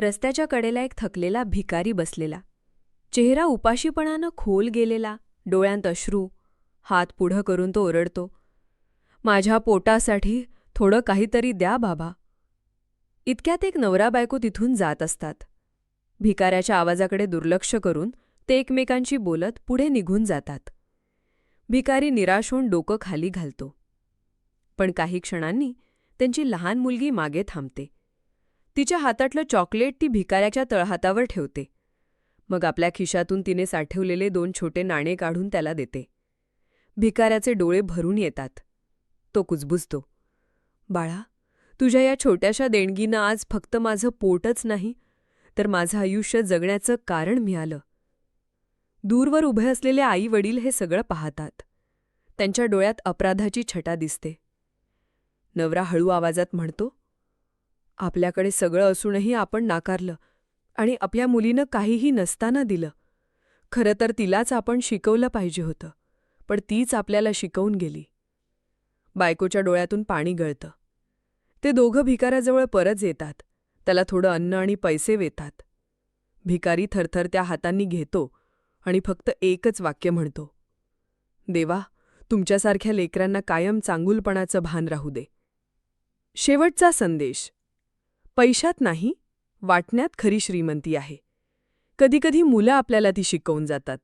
रस्त्याच्या कडेला एक थकलेला भिकारी बसलेला. चेहरा उपाशीपणानं खोल गेलेला डोळ्यांत अश्रू हात पुढं करून तो ओरडतो माझ्या पोटासाठी थोडं काहीतरी द्या बाबा. इतक्यात एक नवरा बायको तिथून जात असतात. भिकाऱ्याच्या आवाजाकडे दुर्लक्ष करून ते एकमेकांशी बोलत पुढे निघून जातात. भिकारी निराश होऊन डोकं खाली घालतो. पण काही क्षणांनी त्यांची लहान मुलगी मागे थांबते. तिच्या हातातलं चॉकलेट ती भिकाऱ्याच्या तळहातावर ठेवते. मग आपल्या खिशातून तिने साठवलेले दोन छोटे नाणे काढून त्याला देते. भिकाऱ्याचे डोळे भरून येतात. तो कुजबुजतो. बाळा तुझ्या या छोट्याशा देणगीनं आज फक्त माझं पोटच नाही तर माझं आयुष्य जगण्याचं कारण मिळालं. दूरवर उभे असलेले आई वडील हे सगळं पाहतात. त्यांच्या डोळ्यात अपराधाची छटा दिसते. नवरा हळू आवाजात म्हणतो आपल्याकडे सगळं असूनही आपण नाकारलं आणि आपल्या मुलीनं काहीही नसताना दिलं. खरं तर तिलाच आपण शिकवलं पाहिजे होतं पण तीच आपल्याला शिकवून गेली. बायकोच्या डोळ्यातून पाणी गळतं. ते दोघं भिकाऱ्याजवळ परत येतात. त्याला थोडं अन्न आणि पैसे वेतात. भिकारी थरथर त्या हातांनी घेतो आणि फक्त एकच वाक्य म्हणतो. देवा तुमच्यासारख्या लेकरांना कायम चांगुलपणाचं भान राहू दे. शेवटचा संदेश. पैशात नाही वाटण्यात खरी श्रीमंती आहे. कधीकधी मुलं आपल्याला ती शिकवून जातात.